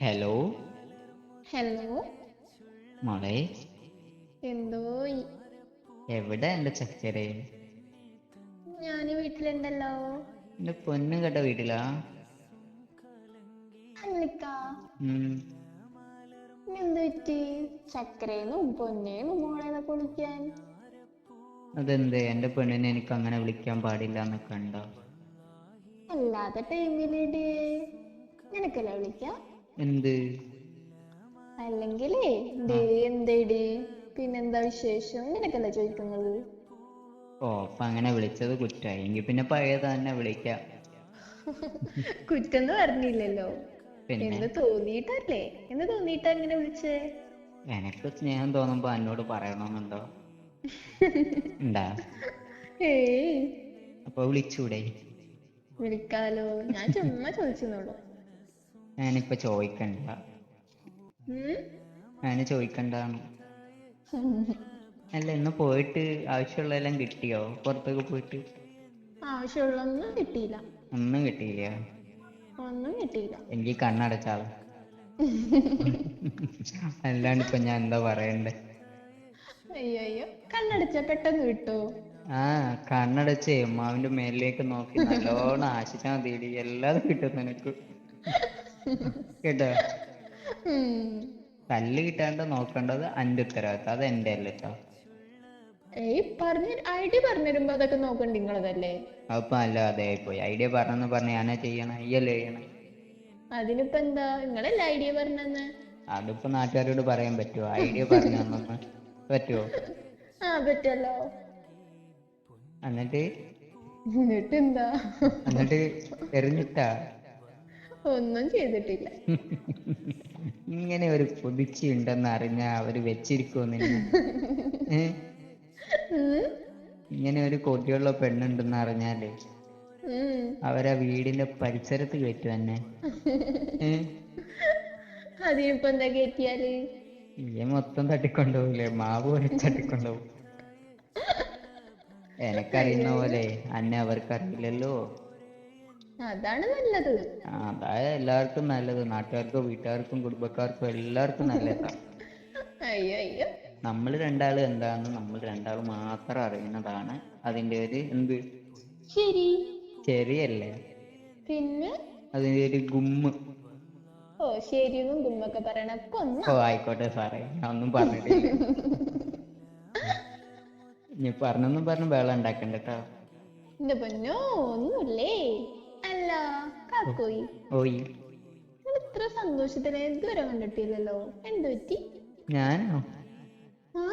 Hello hello മോളെ? എന്തോ എവിടെ എന്റെ ചക്കരെ ഞാൻ വീട്ടിലുണ്ടല്ലോ. എന്റെ പൊന്നും കേട്ട വീട്ടിലാ. എന്ത് പറ്റി? ചക്കരേന്നും പൊന്നേന്നും മോളേന്നൊക്കെ വിളിക്കാൻ അതെന്ത്? എന്റെ പെണ്ണിനെ എനിക്ക് അങ്ങനെ വിളിക്കാൻ പാടില്ല എന്നൊക്കെ ഉണ്ടോ അല്ലാത്ത ടൈമിലിടേ. നിനക്കല്ല വിളിക്ക? എന്ത്? അല്ലെങ്കിലേ ഡേ എന്തേടി? പിന്നെന്താ വിശേഷം? നിനക്കല്ല ചോദിക്കുന്നത്? ഓ അപ്പൊ അങ്ങനെ വിളിച്ചത് കുറ്റമായി എങ്കിൽ പിന്നെ പഴയ തന്നെ വിളിക്കാം. കുറ്റെന്ന് പറഞ്ഞില്ലല്ലോ എന്ന് തോന്നിയിട്ടല്ലേ? എന്ന് തോന്നിയിട്ടാ അങ്ങനെ വിളിച്ചേ? എനക്ക് സ്നേഹം തോന്നുമ്പോ എന്നോട് പറയണമെന്നുണ്ടോ ഉണ്ടാ ഏയ്. അപ്പൊ വിളിച്ചൂടെ? വിളിക്കാലോ. ഞാൻ ചുമ്മാ ചോദിച്ചെന്നുള്ളൂ. ഞാനിപ്പൊ ചോദിക്കണ്ട. ഞാൻ ഞാൻ ചോദിക്കണ്ടാണ് അല്ല ഇന്ന് പോയിട്ട് ആവശ്യമുള്ളതെല്ലാം കിട്ടിയോ? പുറത്തൊക്കെ പോയിട്ട്? ആവശ്യമുള്ളൊന്നും കിട്ടിയില്ല. ഒന്നും കിട്ടിയില്ല. ഒന്നും കിട്ടിയില്ല. എനിക്ക് കണ്ണടച്ചാൾ അല്ലാണ്ട് ഇപ്പൊ ഞാൻ എന്താ പറയണ്ടേ? അയ്യോ അയ്യോ കണ്ണടച്ച പെട്ടെന്ന് കിട്ടോ? ആ കണ്ണടച്ചേ. മാവിന്റെ മേലിലേക്ക് നോക്കി. നല്ലോണം ആശിച്ചാ മതി എല്ലാതും കിട്ടും നിനക്ക്. കേട്ടോ. തല്ല് കിട്ടാണ്ട് നോക്കേണ്ടത് അന്റെ ഉത്തരവാദിത്തം. അത് എന്റെ അല്ല കേട്ടോ ഏയ് പറഞ്ഞ ഐഡിയ പറഞ്ഞിരുമ്പോ അതൊക്കെ നോക്കണ്ട നിങ്ങളതല്ലേ? അപ്പൊ അല്ല അതെ പോയി ഐഡിയ പറഞ്ഞെന്ന് പറഞ്ഞ ഞാനാ ചെയ്യണം? അയ്യല്ലേ ചെയ്യണ? അതിനിപ്പോ എന്താ? നിങ്ങളല്ലേ ഐഡിയ പറഞ്ഞെന്ന്? അതിപ്പോ നാട്ടുകാരോട് പറയാൻ പറ്റുമോ ഐഡിയ പറഞ്ഞു തന്നെന്ന് പറ്റുമോ ആ പറ്റല്ലോ എന്നിട്ട്? എന്നിട്ട് എന്താ എന്നിട്ട് എറിഞ്ഞിട്ടാ? ഒന്നും ചെയ്തിട്ടില്ല. ഇങ്ങനെ ഒരു കൊതിച്ചി ഉണ്ടെന്ന് അറിഞ്ഞ അവർ വെച്ചിരിക്കുമോ നിന്നെ ഏ? ഇങ്ങനെ ഒരു കൊതിയുള്ള പെണ്ണുണ്ടെന്ന് അറിഞ്ഞാലേ അവരെ വീടിന്റെ പരിസരത്ത് കയറ്റും എന്നെ? അതിനിപ്പോ എന്താ കയറ്റിയാൽ? ഈ മൊത്തം തട്ടിക്കൊണ്ടുപോകില്ലേ മാവ് പോലെ തട്ടിക്കൊണ്ടുപോകും. എനക്കറിയുന്ന പോലെ അന്നെ അവർക്കറിയില്ലല്ലോ. അതാണ് നല്ലത്. അതായത് അതാ എല്ലാവർക്കും നല്ലത്. നാട്ടുകാർക്കും വീട്ടുകാർക്കും കുടുംബക്കാർക്കും എല്ലാവർക്കും നല്ലതാ. അയ്യോ അയ്യോ നമ്മൾ രണ്ടാളും എന്താന്ന് നമ്മൾ രണ്ടാളും മാത്രം അറിയുന്നതാണ് അതിന്റെ ഒരു എന്ത്? ശരി. ശരിയല്ലേ പിന്നെ? അതിന്റെ ഒരു ഗുമ്മ്. ഓ ശരിയെന്നും ഗുമ്മൊക്കെ പറയണ കൊന്ന. ഓ ആയിക്കോട്ടെ സാറേ ഞാൻ ഒന്നും പറഞ്ഞിട്ടില്ല. ഇനി പറഞ്ഞൊന്നും പറഞ്ഞ് വേളം ഉണ്ടാക്കണ്ട കേട്ടോ. പൊന്നോ ഒന്നുമില്ലേ അല്ല കാക്കോയി. ഓയ്. ഇത്ര സന്തോഷത്തിനെ ഇതുവരെ കണ്ടിട്ടില്ലല്ലോ? എന്ത് പറ്റി? ഞാനോ? ആ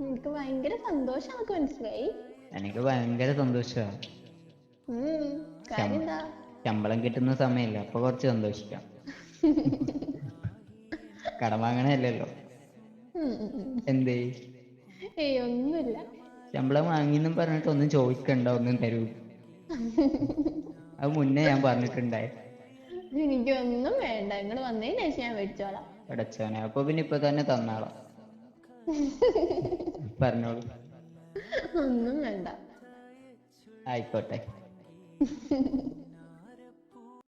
എനിക്ക് ഭയങ്കര സന്തോഷം എനിക്ക് മനസ്സിലായി. എനിക്ക് ഭയങ്കര സന്തോഷമാണ് കാര്യം എന്താ ശമ്പളം കിട്ടുന്ന സമയമില്ല അപ്പൊ കുറച്ച് സന്തോഷിക്കാം. കടം വാങ്ങണല്ലോ. എന്തേ? ഏയ് ഒന്നുമില്ല. ശമ്പളം വാങ്ങിന്നും പറഞ്ഞിട്ട് ഒന്നും ചോദിക്കണ്ട ഒന്നും തരൂ. അത് മുന്നേ ഞാൻ പറഞ്ഞിട്ടുണ്ടായി. എനിക്കൊന്നും വേണ്ട. ഇങ്ങൾ വന്നതിന് ശേഷം ഞാൻ മേടിച്ചോളാം അടച്ചോനെ അപ്പൊ പിന്നെ ഇപ്പൊ തന്നെ തന്നാളാം. പറഞ്ഞോളൂ. ഒന്നും വേണ്ട. ആയിക്കോട്ടെ.